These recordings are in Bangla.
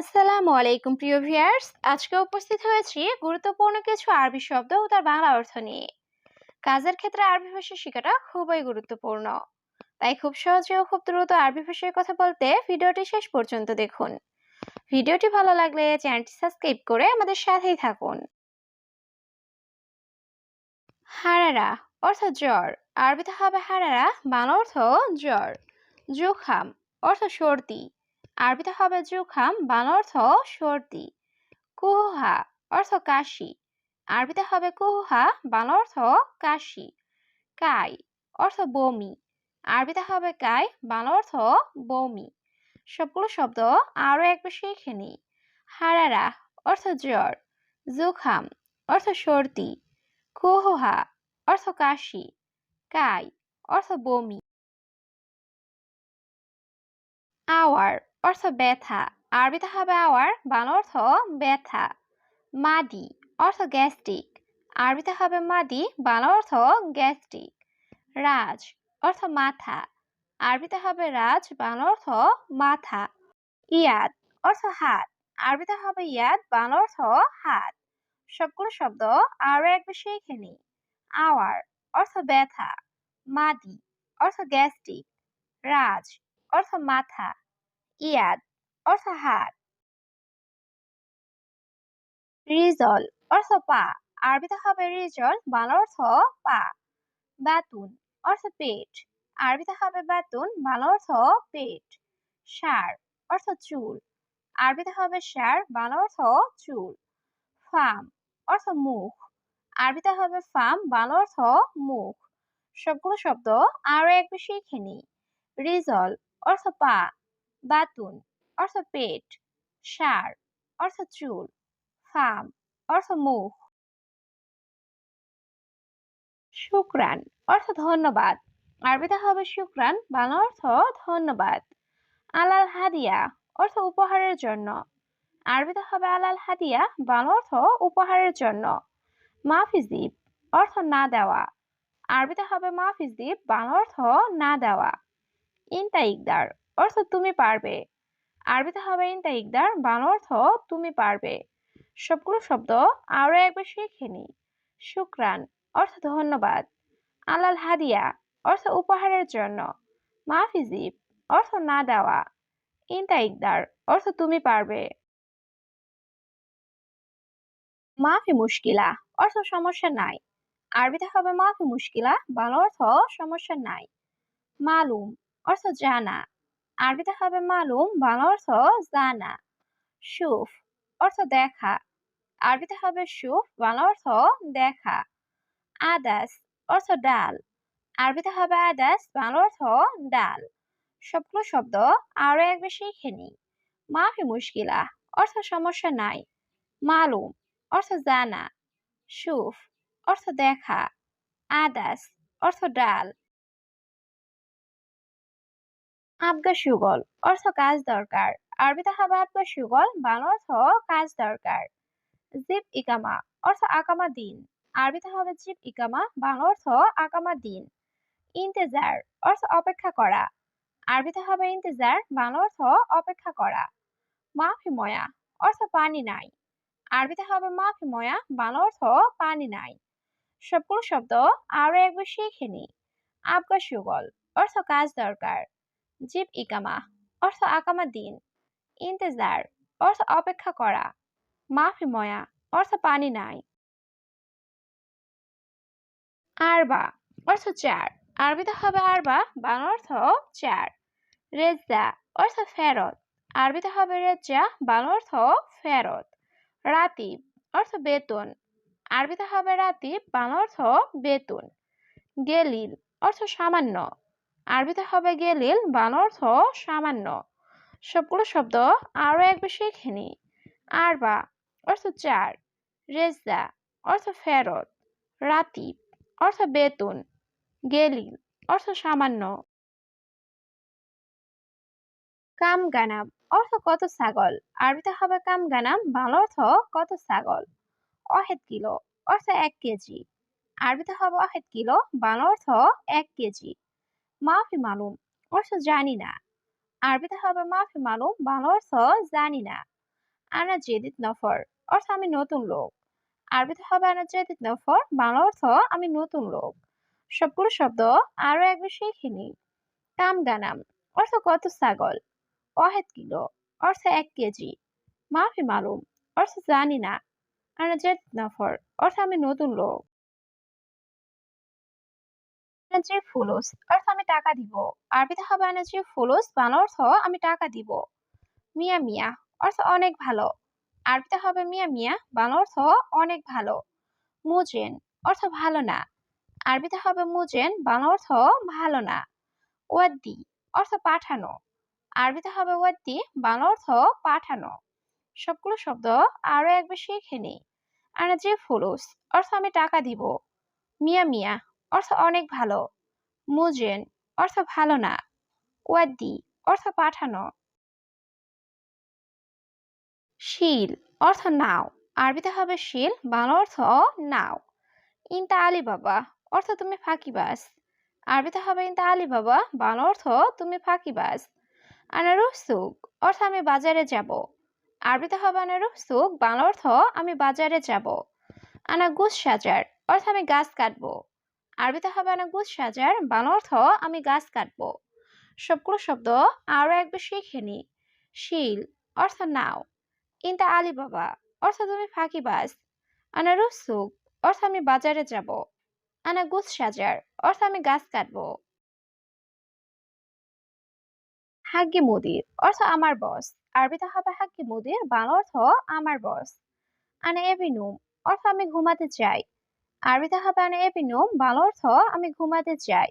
আসসালামু আলাইকুম, প্রিয় ভিউয়ার্স। আজকে উপস্থিত হয়েছি গুরুত্বপূর্ণ কিছু আরবি শব্দ ও তার বাংলা অর্থ নিয়ে। কাজের ক্ষেত্রে আরবি ভাষা শেখাটা খুবই গুরুত্বপূর্ণ। তাই খুব সহজে ও খুব দ্রুত আরবি ভাষায় কথা বলতে ভিডিওটি শেষ পর্যন্ত দেখুন। ভিডিওটি ভালো লাগলে চ্যানেলটি সাবস্ক্রাইব করে আমাদের সাথেই থাকুন। হারারা অর্থ জ্বর। আরবিতে হবে হারারা, বাংলা অর্থ জ্বর। জুখাম অর্থ সর্দি। আরবিতে হবে জুখাম, বাংলা অর্থ সর্দি। কুহা অর্থ কাশি। আরবিতে হবে কুহা, বাংলা অর্থ কাশি। কাই অর্থ বমি। আরবিতে হবে কাই, বাংলা অর্থ বমি। সবগুলো শব্দ আরও একবার শিখে নিই। হারারা অর্থ জ্বর। জুখাম অর্থ সর্দি। কুহুহা অর্থ কাশি। কাই অর্থ বমি। আওয়ার অর্থ ব্যথা। আরবিতে হবে আওয়ার, বাংলা অর্থ ব্যথা। মাদি, অর্থ গ্যাস্ট্রিক। আরবিতে হবে মাদি, বাংলা অর্থ গ্যাস্ট্রিক। রাজ, অর্থ মাথা। আরবিতে হবে রাজ, বাংলা অর্থ মাথা। ইয়াদ, অর্থ হাত। আরবিতে হবে ইয়াদ, বাংলা অর্থ হাত। সবগুলো শব্দ আরও এক শিখে নিই। আওয়ার, অর্থ ব্যথা। মাদি, অর্থ গ্যাস্ট্রিক। রাজ, অর্থ মাথা। ইয়াদ অর্থ হাত। রিজল অর্থ পা। আরবিতে হবে রিজল, বাংলা অর্থ পা। বাতুন অর্থ পেট। আরবিতে হবে বাতুন, বাংলা অর্থ পেট। সার অর্থ চুল। আরবিতে হবে সার, বাংলা অর্থ চুল। ফাম অর্থ মুখ। আরবিতে হবে ফাম, বাংলা অর্থ মুখ। সবগুলো শব্দ আরও একবার শিখে নিই। রিজল অর্থ পা। বাতুন, অর্থ পেট, সার, অর্থ চুল, ফাম, অর্থ মুখ। শুক্রান অর্থ ধন্যবাদ। আরবিতে হবে শুক্রান বাংলা অর্থ ধন্যবাদ। আলাল হাদিয়া, অর্থ উপহারের জন্য। আরবিতে হবে আলাল হাদিয়া, বাংলা অর্থ উপহারের জন্য। মাফিজিব অর্থ না দেওয়া। আরবিতে হবে মাফিজিব বাংলা অর্থ না দেওয়া। ইনতা ইকদার অর্থ তুমি পারবে। আরবিতে হবে ইনতা ইকদার, বাংলা অর্থ তুমি পারবে। সবগুলো শব্দ আরও একবার শিখে নি শুক্রান, অর্থ ধন্যবাদ। আলাল হাদিয়া, অর্থ উপহারের জন্য। মাফিজিব অর্থ না দেওয়া। ইনতা ইকদার, অর্থ তুমি পারবে। মাফি মুশকিলা, অর্থ সমস্যা নাই। আরবিতে হবে মাফি মুশকিলা, বাংলা অর্থ সমস্যা নাই। মালুম, অর্থ জানা। আরবিতে হবে মালুম, বাংলা অর্থ জানা। সুফ অর্থ দেখা। আরবিতে হবে সুফ, বাংলা অর্থ দেখা। আদাস অর্থ ডাল। আরবিতে হবে আদাস, বাংলা অর্থ ডাল। সবগুলো শব্দ আরও একবার শিখে নিই মাফি মুশকিলা, অর্থ সমস্যা নাই। মালুম, অর্থ জানা। সুফ অর্থ দেখা। আদাস অর্থ ডাল। আবগা সুগল, অর্থ কাজ দরকার। আরবিতে হবে আবগা সুগল, বাংলা অর্থ কাজ দরকার। জিপ ইকামা, অর্থ আকামা দিন। আরবিতে হবে জিপ ইকামা, বাংলা অর্থ আকামা দিন। ইন্তেজার, অর্থ অপেক্ষা করা। আরবিতে হবে ইন্তেজার, বাংলা অর্থ অপেক্ষা করা। মাফি ময়া অর্থ পানি নাই। আরবিতে হবে মাফি ময়া বাংলা অর্থ পানি নাই। সবগুলো শব্দ আরও একবার শিখে নি। আবগা সুগল, অর্থ কাজ দরকার। জিপ ইকামা, অর্থ আকামা দিন। ইন্তেজার, অর্থ অপেক্ষা করা। মাফি ময়া, অর্থ পানি নাই। আরবা, অর্থ চার। আরবিতে হবে আরবা বাংলা অর্থ চার। রেজা অর্থ ফেরত। আরবিতে হবে রেজা বাংলা অর্থ ফেরত। রাতিব, অর্থ বেতন। আরবিতে হবে রাতিব বাংলা অর্থ বেতন। গেলিল, অর্থ সামান্য। আরবিতে হবে গেলিল বাংলা অর্থ সামান্য। সবগুলো শব্দ আরও একবার শিখে নি আরবা অর্থ চার রেজা অর্থ ফেরত। রাতিব অর্থ বেতন। গেলিল অর্থ সামান্য। কামগানাম অর্থ কত ছাগল? আরবিতে হবে কামগানাম বাংলা অর্থ কত ছাগল? অহেদ কিলো অর্থ এক কেজি। আরবিতে হবে অহেদ কিলো বাংলা অর্থ এক কেজি। মাফি মালুম, অর্থ জানি না। আরবিতে হবে মাফি মালুম, বাংলা অর্থ জানি না। আনা জেদিদ নফর, অর্থ আমি নতুন লোক। আরবিতে হবে আনা জেদিত নফর, বাংলা অর্থ আমি নতুন লোক। সবগুলো শব্দ আরও একবার শিখে নিই কাম গানাম অর্থ কত ছাগল? অহেদ কিলো, অর্থ এক কেজি। মাফি মালুম, অর্থ জানি না। আনা জেদিত নফর, অর্থ আমি নতুন লোক। এনার্জি ফুলুস অর্থ আমি টাকা দিব। আরবিতে হবে এনার্জি ফুলুস বাংলা অর্থ আমি টাকা দিব। মিয়া মিয়া, অর্থ অনেক ভালো। আরবিতে হবে মিয়া মিয়া, বাংলা অর্থ অনেক ভালো। মুজেন, অর্থ ভালো না। আরবিতে হবে মুজেন, বাংলা অর্থ ভালো না। ওয়াদ্দি, অর্থ পাঠানো। আরবিতে হবে ওয়াদ্দি, বাংলা অর্থ পাঠানো। সবগুলো শব্দ আরও একবার শিখে নিই এনার্জি ফুলুস অর্থ আমি টাকা দিব। মিয়া মিয়া অর্থ অনেক ভালো। মুজেন, অর্থ ভালো না। ওয়াদ্দি, অর্থ পাঠানো। শিল, অর্থ নাও। আরবিতে হবে শিল, বাংলা অর্থ নাও। ইনতা আলী বাবা অর্থ তুমি ফাঁকিবাস আরবিতে হবে ইনতা আলী বাবা বাংলা অর্থ তুমি ফাঁকিবাস আনারুহ সুক অর্থ আমি বাজারে যাব। আরবিতে হবে আনারুহ বাংলা অর্থ আমি বাজারে যাব। আনা গুস সাজার, অর্থ আমি গাছ কাটবো। আরবিতে হবে গুস সাজার বাংলা অর্থ আমি গাছ কাটবো। সবগুলো শব্দ আরও একবার শিখে নি। শিল, অর্থ নাও। ইনতা আলী বাবা অর্থ তুমি ফাঁকিবাজ আনা রুসুক, অর্থ আমি বাজারে যাব। আনা গুস সাজার, অর্থ আমি গাছ কাটবো। হাগ্গি মুদির, অর্থ আমার বস। আরবিতে হবে হাগ্গি মুদির, বাংলা অর্থ আমার বস। আনা এভিনুম, অর্থ আমি ঘুমাতে চাই। আরবিতে হবে আনা এভিনুম বাংলা অর্থ আমি ঘুমাতে চাই।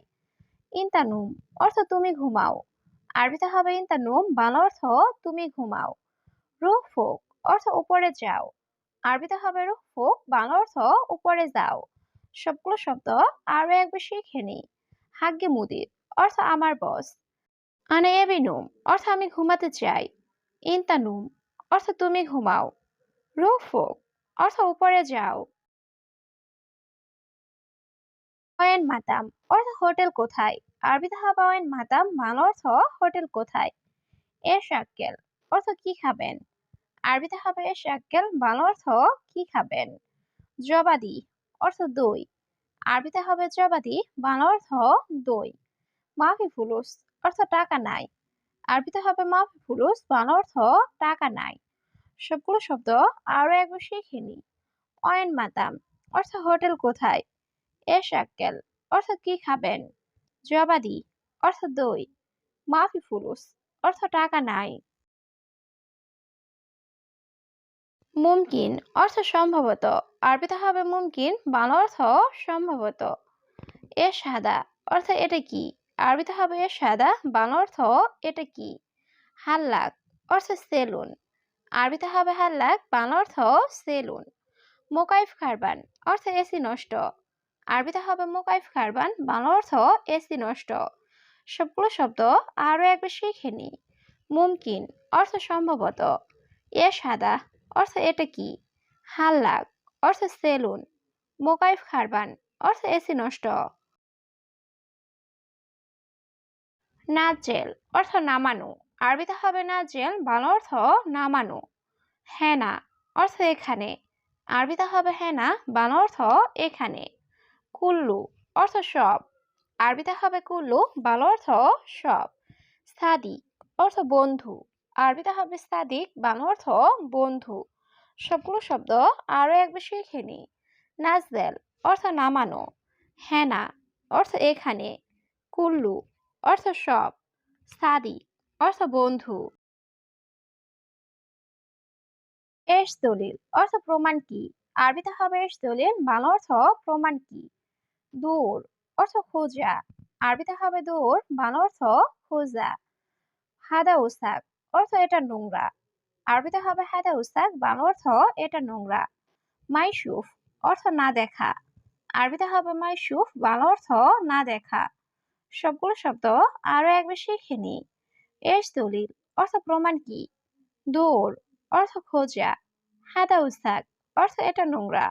ইন্তানুম, অর্থ তুমি ঘুমাও। আরবিতে হবে ইন্তানুম, বাংলা অর্থ তুমি ঘুমাও। রুহ, ফোক, অর্থ উপরে যাও। আরবিতে হবে রুহ, ফোক, বাংলা অর্থ উপরে যাও। সবগুলো শব্দ আরও একবার শিখে নি হাগ্গে মুদির, অর্থ আমার বস। আনে এবিনুম অর্থ আমি ঘুমাতে চাই। ইন্তানুম, অর্থ তুমি ঘুমাও। রুহ, ফোক, অর্থ উপরে যাও। অয়েন মাতাম। অর্থ হোটেল কোথায়? আরবিতে অয়েন মাতাম বাংলা অর্থ হোটেল কোথায়? এ শাক্কেল, অর্থ কি খাবেন? আরবিতে হবে শাক্কেল বাংলা অর্থ কি খাবেন? জবাদি, অর্থ দই। আরবিতে হবে জবাদি বাংলা অর্থ দই। মাফি ফুলুস, অর্থ টাকা নাই। আরবিতে হবে মাফি ফুলুস বাংলা অর্থ টাকা নাই। সবগুলো শব্দ আরও একবার শিখে নি অয়েন মাতাম, অর্থ হোটেল কোথায়? এ শাক্কেল, অর্থ কি খাবেন? জবাদি অর্থ দই। মাফি ফুলুস, অর্থ টাকা নাই। মুমকিন, অর্থ সম্ভবত। আরবিতে হবে মুমকিন বাংলা অর্থ সম্ভবত। এ সাদা, অর্থ এটা কি? আরবিতে হবে এ সাদা বাংলা অর্থ এটা কি? হাল্লাক, অর্থ সেলুন। আরবিতে হবে হাল্লাক বাংলা অর্থ সেলুন। মোকাইফ খারবান, অর্থ এসি নষ্ট। আরবিতে হবে মোকাইফ খারবান বাংলা অর্থ এসি নষ্ট। সবগুলো শব্দ আরও একবার শিখে নি। মুমকিন, অর্থ সম্ভবত। এ সাদা, অর্থ এটা কি? হাল্লাক, অর্থ সেলুন। মোকাইফ খারবান অর্থ এসি নষ্ট। নাজেল, অর্থ নামানো। আরবিতে হবে নাজেল বাংলা অর্থ নামানো। হেনা, অর্থ এখানে। আরবিতে হবে হেনা বাংলা অর্থ এখানে। কুল্লু অর্থ সব। আরবিতে হবে কুল্লু, বাংলা অর্থ সব। সাদিক অর্থ বন্ধু। আরবিতে হবে সাদিক বাংলা অর্থ বন্ধু। সবগুলো শব্দ আরও একবার শিখে নি। নাজদেল অর্থ নামানো। হেনা অর্থ এখানে। কুল্লু অর্থ সব। সাদি অর্থ বন্ধু। এস দলিল অর্থ প্রমাণ কি? আরবিতে হবে এস দলিল বাংলা অর্থ প্রমাণ কি? দূর, অর্থ খোঁজা। আরবিতে হবে দূর, বাংলা অর্থ খোঁজা। হাদা উসাক অর্থ এটা নোংরা। আরবিতে হবে হাদা উসাক বাংলা অর্থ এটা নোংরা। মাইসুফ অর্থ না দেখা। আরবিতে হবে মাইসুফ বাংলা অর্থ না দেখা। সবগুলো শব্দ আরও একবার শিখে নি। এস দলিল, অর্থ প্রমাণ কি? দৌড় অর্থ খোঁজা। হাদা উস্তাক অর্থ এটা নোংরা।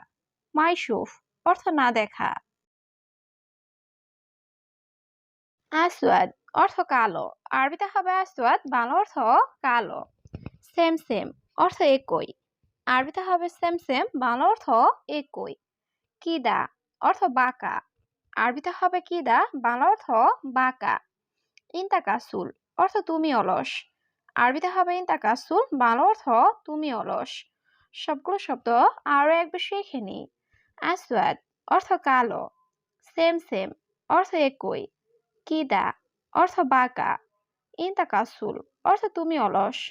মাইসুফ অর্থ না দেখা। আসওয়াদ অর্থ কালো। আরবিতে হবে আসওয়াদ, বাংলা অর্থ কালো। সেম সেম অর্থ একই। আরবিতে হবে সেম সেম বাংলা অর্থ একই। কিদা, অর্থ বাঁকা। আরবিতে হবে কিদা, বাংলা অর্থ বাঁকা। ইন্তাকাসুল, অর্থ তুমি অলস। আরবিতে হবে ইন্তাকাসুল, বাংলা অর্থ তুমি অলস। সবগুলো শব্দ আরও একবার শিখে নি আসওয়াদ, অর্থ কালো। সেম সেম অর্থ একই। কিদা অর্থ বাঁকা ইন্তাকাসুল অর্থ তুমি অলস।